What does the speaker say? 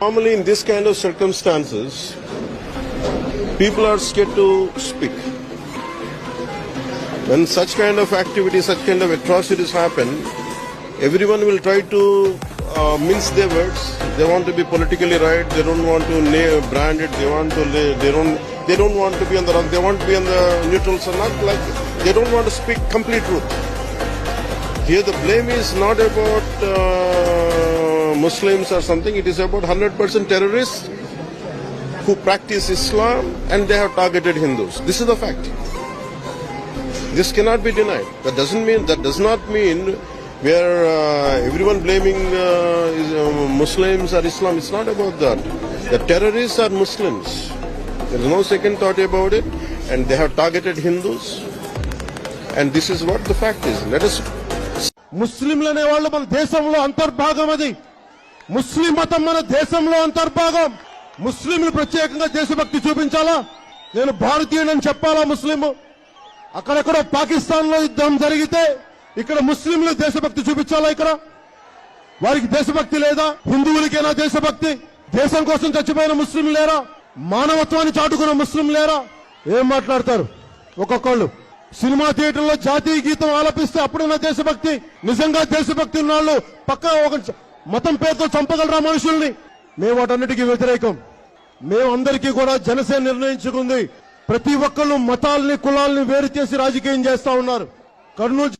Normally, in this kind of circumstances, people are scared to speak. When such kind of activities, such kind of atrocities happen, everyone will try to uh, mince their words. They want to be politically right. They don't want to brand it. They want to. They don't. They don't want to be on the wrong. They want to be on the neutral. So not like they don't want to speak complete truth. Here, the blame is not about uh, Muslims or something. It is about 100% terrorists who practice Islam and they have targeted Hindus. This is the fact. This cannot be denied. That doesn't mean that does not mean where uh, everyone blaming uh, is, uh, Muslims or Islam. It's not about that. The terrorists are Muslims. There is no second thought about it, and they have targeted Hindus. And this is what the fact is. Let us ముస్లింలు అనేవాళ్ళు మన దేశంలో అంతర్భాగం అది ముస్లిం మతం మన దేశంలో అంతర్భాగం. ముస్లింలు ప్రత్యేకంగా దేశభక్తి చూపించాలా? నేను భారతీయుడని చెప్పాలా ముస్లిం అక్కడెక్కడో పాకిస్తాన్లో యుద్ధం జరిగితే ఇక్కడ ముస్లింలు దేశభక్తి చూపించాలా ఇక్కడ? వారికి దేశభక్తి లేదా? హిందువులకైనా దేశభక్తి? దేశం కోసం చచ్చిపోయిన ముస్లింలు లేరా? మానవత్వాన్ని చాటుకున్న ముస్లిం లేరా? ఏం మాట్లాడతారు? ఒక్కొక్కళ్ళు. సినిమా థియేటర్లో జాతీయ గీతం ఆలపిస్తే అప్పుడున్న దేశభక్తి నిజంగా దేశభక్తి ఉన్న వాళ్ళు పక్క ఒక మతం పేరుతో చంపగలరా మనుషుల్ని? మేము వాటన్నిటికీ వ్యతిరేకం. మేమందరికీ కూడా జనసేన నిర్ణయించుకుంది. ప్రతి ఒక్కళ్ళు మతాల్ని కులాల్ని వేరు చేసి రాజకీయం చేస్తా ఉన్నారు. కర్నూలు